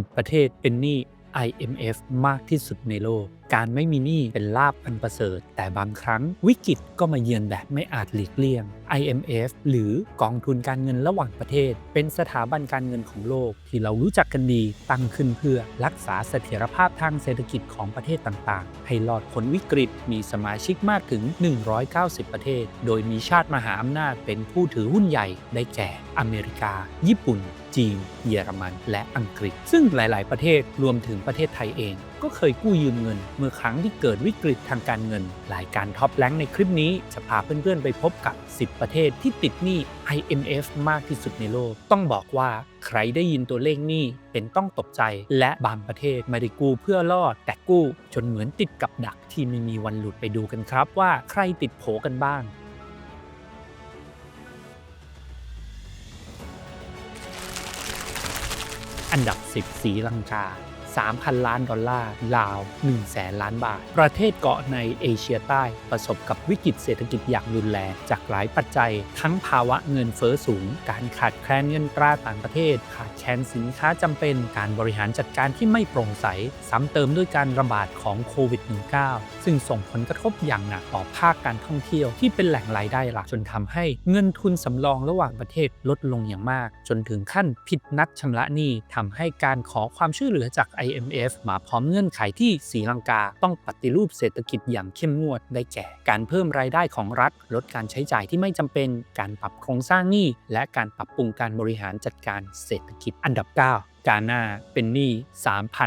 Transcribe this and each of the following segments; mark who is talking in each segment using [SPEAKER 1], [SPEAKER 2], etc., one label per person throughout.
[SPEAKER 1] 10 ประเทศเป็นหนี้ IMF มากที่สุดในโลกการไม่มีหนี้เป็นลาบอันประเสริฐ แต่บางครั้งวิกฤตก็มาเยือนแบบไม่อาจหลีกเลี่ยง IMF หรือกองทุนการเงินระหว่างประเทศ เป็นสถาบันการเงินของโลก ที่เรารู้จักกันดีตั้งขึ้นเพื่อรักษาเสถียรภาพทางเศรษฐกิจของประเทศต่างๆ ให้รอดพ้นวิกฤตมีสมาชิกมากถึง 190 ประเทศ โดยมีชาติมหาอำนาจเป็นผู้ถือหุ้นใหญ่ได้แก่อเมริกา ญี่ปุ่นจีน เยอรมัน และอังกฤษ ซึ่งหลาย ๆ ประเทศรวมถึงประเทศไทยเอง ก็เคยกู้ยืมเงิน เมื่อครั้งที่เกิดวิกฤตทางการเงินหลายการท็อปแลงในคลิปนี้ จะพาเพื่อนๆไปพบกับ 10 ประเทศที่ติดหนี้ IMF มากที่สุดในโลก ต้องบอกว่าใครได้ยินตัวเลขหนี้เป็นต้องตกใจ และบางประเทศไม่ได้กู้เพื่อรอด แต่กู้จนเหมือนติดกับดักที่ไม่มีวันหลุดไปดูกันครับว่าใครติดโผกันบ้างอันดับ 10 สีลังกา 3,000 ล้านดอลลาร์ ลาว1แสนล้านบาท ประเทศเกาะในเอเชียใต้ประสบกับวิกฤตเศรษฐกิจอย่างรุนแรงจากหลายปัจจัย ทั้งภาวะเงินเฟ้อสูง การขาดแคลนเงินตราต่างประเทศ ขาดแคลนสินค้าจำเป็นการบริหารจัดการที่ไม่โปร่งใสซ้ำเติมด้วยการระบาดของโควิด -19 ซึ่งส่งผลกระทบอย่างหนักต่อภาคการท่องเที่ยวที่เป็นแหล่งรายได้หลักจนทำให้เงินทุนสำรองระหว่างประเทศลดลงอย่างมาก จนถึงขั้นผิดนัดชำระหนี้ทำให้การขอความช่วยเหลือจาก IMF มาพร้อมเงื่อนไขที่ศรีลังกาต้องปฏิรูปเศรษฐกิจอย่างเข้มงวดได้แก่ การเพิ่มรายได้ของรัฐ ลดการใช้จ่ายที่ไม่จำเป็น การปรับโครงสร้างหนี้ และการปรับปรุงการบริหารจัดการเศรษฐกิจอันดับ 9 กาหน้าเป็นหนี้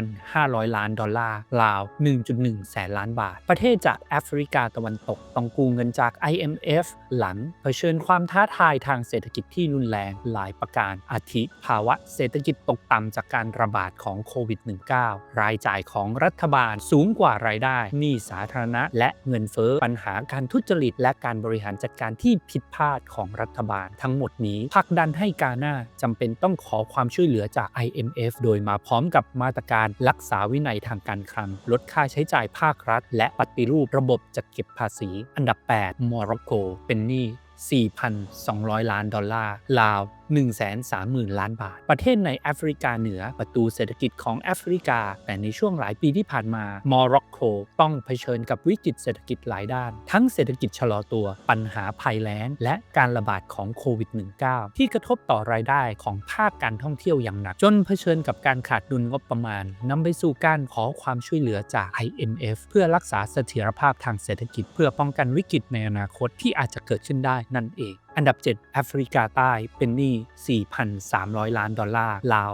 [SPEAKER 1] 3,500 ล้านดอลลาร์ราว 1.1 แสนล้านบาท ประเทศจากแอฟริกาตะวันตกต้องกู้เงินจาก IMF หลังเผชิญความท้าทายทางเศรษฐกิจที่รุนแรงหลายประการ อาทิภาวะเศรษฐกิจตกต่ำจากการระบาดของโควิด -19 รายจ่ายของรัฐบาลสูงกว่ารายได้ หนี้สาธารณะ และเงินเฟ้อปัญหาการทุจริต และการบริหารจัดการที่ผิดพลาดของรัฐบาล ทั้งหมดนี้ผลักดันให้กาหน้าจำเป็นต้องขอความช่วยเหลือจาก IMF IMF โดยมาพร้อมกับมาตรการรักษาวินัยทางการคลัง ลดค่าใช้จ่ายภาครัฐ และปฏิรูประบบจัดเก็บภาษี อันดับ 8 โมร็อกโก เป็นหนี้ 4,200 ล้านดอลลาร์ ลาว 130,000 ล้านบาท ประเทศในแอฟริกาเหนือประตูเศรษฐกิจของแอฟริกา แต่ในช่วงหลายปีที่ผ่านมา มอร็อกโกต้องเผชิญกับวิกฤตเศรษฐกิจหลายด้าน ทั้งเศรษฐกิจชะลอตัว ปัญหาภัยแล้ง และการระบาดของโควิด -19 ที่กระทบต่อรายได้ของภาคการท่องเที่ยวอย่างหนัก จนเผชิญกับการขาดดุลงบประมาณนำไปสู่การขอความช่วยเหลือจาก IMF เพื่อรักษาเสถียรภาพทางเศรษฐกิจ เพื่อป้องกันวิกฤตในอนาคตที่อาจจะเกิดขึ้นได้นั่นเองอันดับ 7 แอฟริกาใต้เป็นหนี้ 4,300 ล้านดอลลาร์ ลาว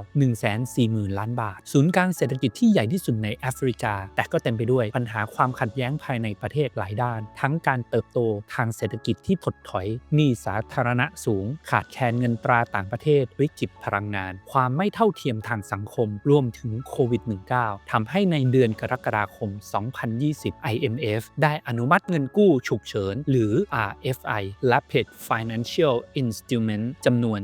[SPEAKER 1] 140,000 ล้านบาท ศูนย์กลางเศรษฐกิจที่ใหญ่ที่สุดในแอฟริกา แต่ก็เต็มไปด้วยปัญหาความขัดแย้งภายในประเทศหลายด้าน ทั้งการเติบโตทางเศรษฐกิจที่ถดถอย หนี้สาธารณะสูง ขาดแคลนเงินตราต่างประเทศ วิกฤตพลังงาน ความไม่เท่าเทียมทางสังคม รวมถึงโควิด -19 ทำให้ในเดือนกรกฎาคม 2020 IMF ได้อนุมัติเงินกู้ฉุกเฉิน หรือ RFI Rapid Financial Instrument จำนวน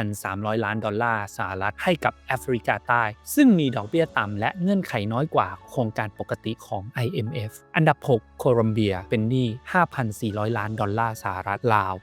[SPEAKER 1] 4,300 ล้านดอลลาร์สหรัฐให้กับแอฟริกาใต้ ซึ่งมีดอกเบี้ยต่ำและเงื่อนไขน้อยกว่าโครงการปกติของ IMF อันดับ 6 โคลอมเบียเป็นหนี้ 5,400 ล้านดอลลาร์สหรัฐราว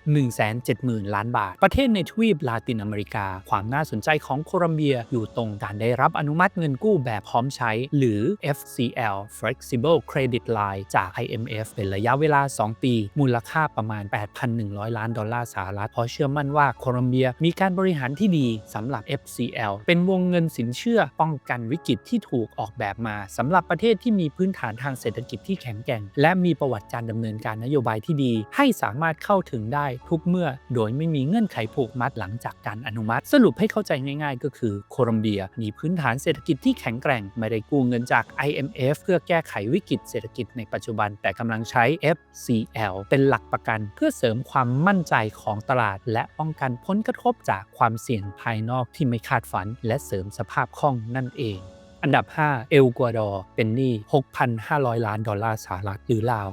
[SPEAKER 1] 170,000 ล้านบาท ประเทศในทวีปลาตินอเมริกา ความน่าสนใจของโคลอมเบียอยู่ตรงการได้รับอนุมัติเงินกู้แบบพร้อมใช้ หรือ FCL Flexible Credit Line จาก IMF เป็นระยะเวลา 2 ปี มูลค่าประมาณ 8,100 ล้านดอลลาร์สหรัฐเพราะเชื่อมั่นว่าโคลอมเบียมีการบริหารที่ดีสำหรับ FCL เป็นวงเงินสินเชื่อป้องกันวิกฤตที่ถูกออกแบบมาสำหรับประเทศที่มีพื้นฐานทางเศรษฐกิจที่แข็งแกร่ง และมีประวัติการดำเนินการนโยบายที่ดี ให้สามารถเข้าถึงได้ทุกเมื่อ โดยไม่มีเงื่อนไขผูกมัดหลังจากการอนุมัติ สรุปให้เข้าใจง่าย ๆ ก็คือโคลอมเบียมีพื้นฐานเศรษฐกิจที่แข็งแกร่ง ไม่ได้กู้เงินจาก IMF เพื่อแก้ไขวิกฤตเศรษฐกิจในปัจจุบัน แต่กำลังใช้ FCL เป็นหลักประกันเพื่อเสริมความมั่นใจของตลาด และป้องกันผลกระทบจากความเสี่ยงภายนอกที่ไม่คาดฝัน และเสริมสภาพคล่องนั่นเอง อันดับ 5 เอลกัวดอร์เป็นหนี้ 6,500 ล้านดอลลาร์สหรัฐหรือราว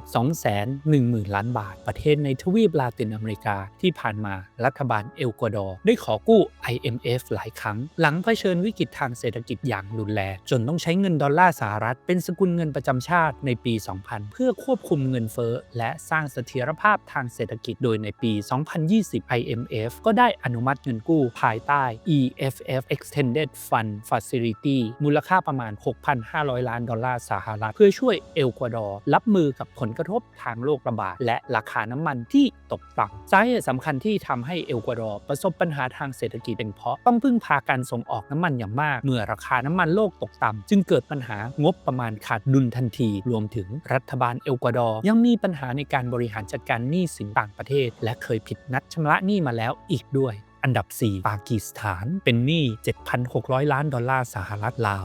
[SPEAKER 1] 210,000 ล้านบาท ประเทศในทวีปลาตินอเมริกาที่ผ่านมารัฐบาลเอลกัวดอร์ได้ขอกู้ IMF หลายครั้ง หลังเผชิญวิกฤตทางเศรษฐกิจอย่างรุนแรงจนต้องใช้เงินดอลลาร์สหรัฐ เป็นสกุลเงินประจำชาติในปี 2000 เพื่อควบคุมเงินเฟ้อและสร้างเสถียรภาพทางเศรษฐกิจโดยในปี 2020 IMF ก็ได้อนุมัติเงินกู้ภายใต้ EFF Extended Fund Facility มูลค่าประมาณ 6,500 ล้านดอลลาร์สหรัฐ เพื่อช่วยเอลกัวดอร์รับมือกับผลกระทบทางโรคระบาดและราคาน้ำมันที่ตกต่ำสาเหตุสำคัญที่ทำให้เอลกัวดอร์ประสบปัญหาทางเศรษฐกิจเป็นเพราะต้องพึ่งพาการส่งออกน้ำมันอย่างมาก เมื่อราคาน้ำมันโลกตกต่ำจึงเกิดปัญหางบประมาณขาดดุลทันที รวมถึงรัฐบาลเอลกัวดอร์ยังมีปัญหาในการบริหารจัดการหนี้สินต่างประเทศ และเคยผิดนัดชำระหนี้มาแล้วอีกด้วย อันดับ 4 ปากีสถาน เป็นหนี้ 7,600 ล้านดอลลาร์สหรัฐลาว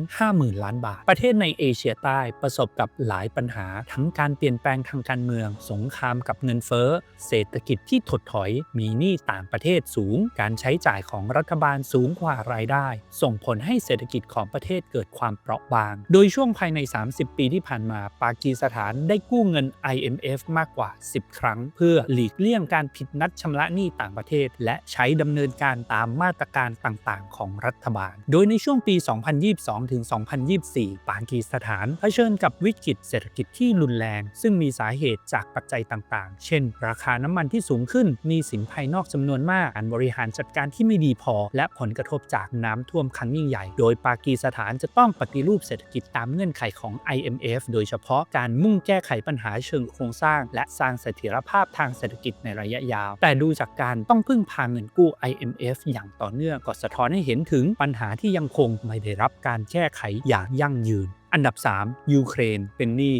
[SPEAKER 1] 250,000 ล้านบาท ประเทศในเอเชียใต้ประสบกับหลายปัญหา ทั้งการเปลี่ยนแปลงทางการเมือง สงครามกับเงินเฟ้อ เศรษฐกิจที่ถดถอย มีหนี้ต่างประเทศสูง การใช้จ่ายของรัฐบาลสูงกว่ารายได้ ส่งผลให้เศรษฐกิจของประเทศเกิดความเปราะบาง โดยช่วงภายใน 30 ปีที่ผ่านมา ปากีสถานได้กู้เงิน IMF มากกว่า 10 ครั้ง เพื่อหลีกเลี่ยงการผิดนัดชำระหนี้ต่างประเทศ และใช้ดำเนินการตามมาตรการต่างๆ ของรัฐบาล โดยในช่วงปี 2022 ถึง 2024 ปากีสถานเผชิญกับวิกฤตเศรษฐกิจที่รุนแรง ซึ่งมีสาเหตุจากปัจจัยต่างๆ เช่น ราคาน้ำมันที่สูงขึ้น มีสินภายนอกจำนวนมาก การบริหารจัดการที่ไม่ดีพอ และผลกระทบจากน้ำท่วมครั้งยิ่งใหญ่ โดยปากีสถานจะต้องปฏิรูปเศรษฐกิจตามเงื่อนไขของ IMF โดยเฉพาะการมุ่งแก้ไขปัญหาเชิงโครงสร้าง และสร้างเสถียรภาพทางเศรษฐกิจในระยะยาว แต่ดูจากการต้องพึ่งพาเงินกู้ IMF อย่างต่อเนื่องก็สะท้อนให้เห็นถึงปัญหาที่ยังคงไม่ได้รับการแก้ไขอย่างยั่งยืน อันดับ 3 ยูเครนเป็นหนี้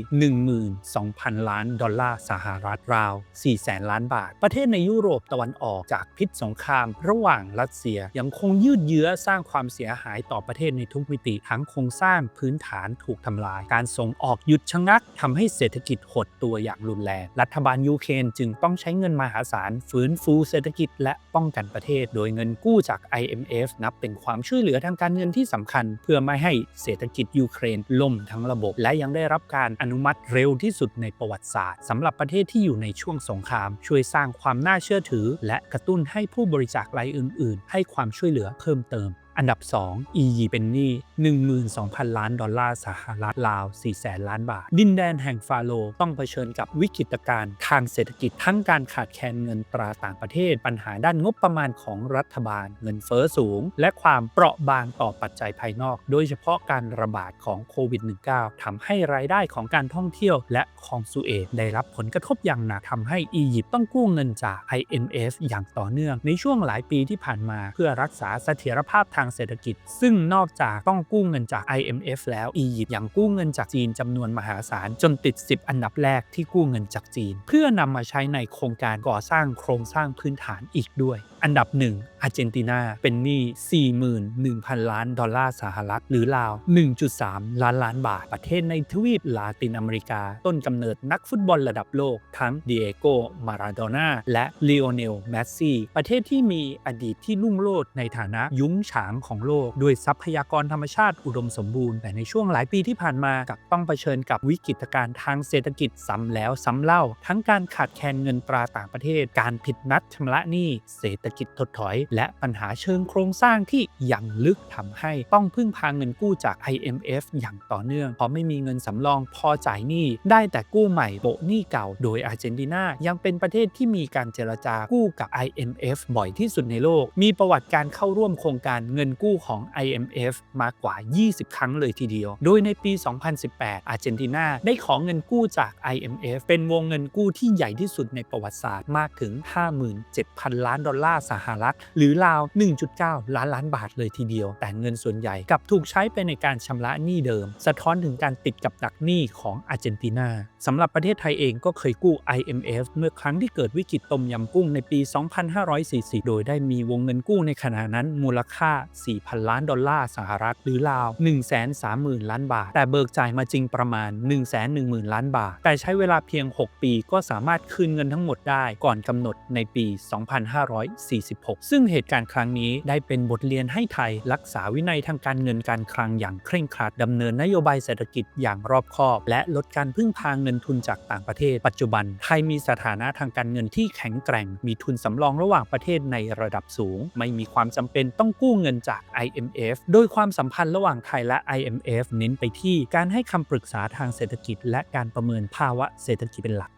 [SPEAKER 1] 12,000 ล้านดอลลาร์สหรัฐราว400ล้านบาท ประเทศในยุโรปตะวันออกจากพิษสงคราม ระหว่างรัสเซียยังคงยืดเยื้อสร้างความเสียหายต่อประเทศในทุกมิติทั้งโครงสร้างพื้นฐานถูกทำลาย การส่งออกหยุดชะงักทำให้เศรษฐกิจหดตัวอย่างรุนแรง รัฐบาลยูเครนจึงต้องใช้เงินมหาศาลฟื้นฟูเศรษฐกิจและป้องกันประเทศ โดยเงินกู้จาก IMF นับเป็นความช่วยเหลือทางการเงินที่สำคัญ เพื่อไม่ให้เศรษฐกิจยูเครนล่มทั้งระบบ และยังได้รับการอนุมัติเร็วที่สุดในประวัติศาสตร์สำหรับประเทศที่อยู่ในช่วงสงคราม ช่วยสร้างความน่าเชื่อถือ และกระตุ้นให้ผู้บริจาครายอื่น ๆ ให้ความช่วยเหลือเพิ่มเติม อันดับ2อียิปต์เป็นหนี้ 12,000 ล้านดอลลาร์สหรัฐราว400ล้านบาท ดินแดนแห่งฟาโรต้องเผชิญกับวิกฤตการณ์ทางเศรษฐกิจทั้งการขาดแคลนเงินตราต่างประเทศ ปัญหาด้านงบประมาณของรัฐบาล เงินเฟ้อสูง และความเปราะบางต่อปัจจัยภายนอก โดยเฉพาะการระบาดของโควิด -19 ทำให้รายได้ของการท่องเที่ยว และคองซูเอตได้รับผลกระทบอย่างหนักทำให้อียิปต์ต้องกู้เงินจาก IMF อย่างต่อเนื่องในช่วงหลายปีที่ผ่านมา เพื่อรักษาเสถียรภาพทางเศรษฐกิจ ซึ่งนอกจากต้องกู้เงินจาก IMF แล้วอียิปต์ยังกู้เงินจากจีนจำนวนมหาศาลจนติด 10 อันดับแรกที่กู้เงินจากจีน เพื่อนำมาใช้ในโครงการก่อสร้างโครงสร้างพื้นฐานอีกด้วยอันดับ1อาร์เจนตินาเป็นหนี้ 41,000 ล้านดอลลาร์สหรัฐ หรือราว 1.3 ล้านล้านบาท ประเทศในทวีปลาตินอเมริกา ต้นกำเนิดนักฟุตบอลระดับโลก ทั้งเดียโก มาราโดน่า และลีโอเนล แมสซี่ ประเทศที่มีอดีตที่รุ่งโรจน์ในฐานะยุ้งฉางของโลก ด้วยทรัพยากรธรรมชาติอุดมสมบูรณ์ แต่ในช่วงหลายปีที่ผ่านมากับต้องเผชิญกับวิกฤตการณ์ทางเศรษฐกิจซ้ำแล้วซ้ำเล่า ทั้งการขาดแคลนเงินตราต่างประเทศ การผิดนัดชำระหนี้เศรษฐกิจถดถอย และปัญหาเชิงโครงสร้างที่ยังลึกทำให้ต้องพึ่งพาเงินกู้จาก IMF อย่างต่อเนื่อง เพราะไม่มีเงินสำรองพอจ่ายหนี้ ได้แต่กู้ใหม่โปะหนี้เก่า โดยอาร์เจนตินายังเป็นประเทศที่มีการเจรจากู้กับ IMF บ่อยที่สุดในโลก มีประวัติการเข้าร่วมโครงการเงินกู้ของ IMF มากกว่า 20 ครั้งเลยทีเดียว โดยในปี 2018 อาร์เจนตินาได้ขอเงินกู้จาก IMF เป็นวงเงินกู้ที่ใหญ่ที่สุดในประวัติศาสตร์มากถึง 57,000 ล้านดอลลาร์สหรัฐหรือราว 1.9 ล้านล้านบาทเลยทีเดียว แต่เงินส่วนใหญ่กับถูกใช้ไปในการชำระหนี้เดิม สะท้อนถึงการติดกับดักหนี้ของอาร์เจนตินาสำหรับประเทศไทยเองก็เคยกู้ IMF เมื่อครั้งที่เกิดวิกฤตต้มยำกุ้งในปี 2540 โดยได้มีวงเงินกู้ในขณะนั้นมูลค่า 4,000 ล้านดอลลาร์สหรัฐหรือราว 130,000 ล้านบาท แต่เบิกจ่ายมาจริงประมาณ 110,000 ล้านบาท แต่ใช้เวลาเพียง 6 ปีก็สามารถคืนเงินทั้งหมดได้ก่อนกำหนดในปี 2541 46 ซึ่งเหตุการณ์ครั้งนี้ได้เป็นบทเรียนให้ไทย รักษาวินัยทางการเงินการคลังอย่างเคร่งครัดดำเนินนโยบายเศรษฐกิจอย่างรอบคอบ และลดการพึ่งพาเงินทุนจากต่างประเทศ ปัจจุบันไทยมีสถานะทางการเงินที่แข็งแกร่ง มีทุนสำรองระหว่างประเทศในระดับสูง ไม่มีความจำเป็นต้องกู้เงินจาก IMF โดยความสัมพันธ์ระหว่างไทยและ IMF เน้นไปที่การให้คำปรึกษาทางเศรษฐกิจ และการประเมินภาวะเศรษฐกิจเป็นหลัก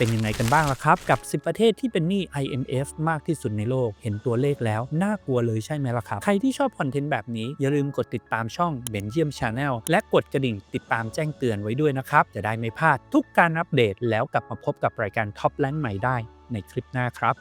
[SPEAKER 1] เป็นยังไงกันบ้างล่ะครับ กับ 10 ประเทศที่เป็นหนี้ IMF มากที่สุดในโลก เห็นตัวเลขแล้วน่ากลัวเลยใช่ไหมล่ะครับ ใครที่ชอบคอนเทนต์แบบนี้อย่าลืมกดติดตามช่องเบนเยียมชาแนลและกดกระดิ่งติดตามแจ้งเตือนไว้ด้วยนะครับ จะได้ไม่พลาดทุกการอัปเดตแล้วกลับมาพบกับรายการท็อปแลนด์ใหม่ได้ในคลิปหน้าครับ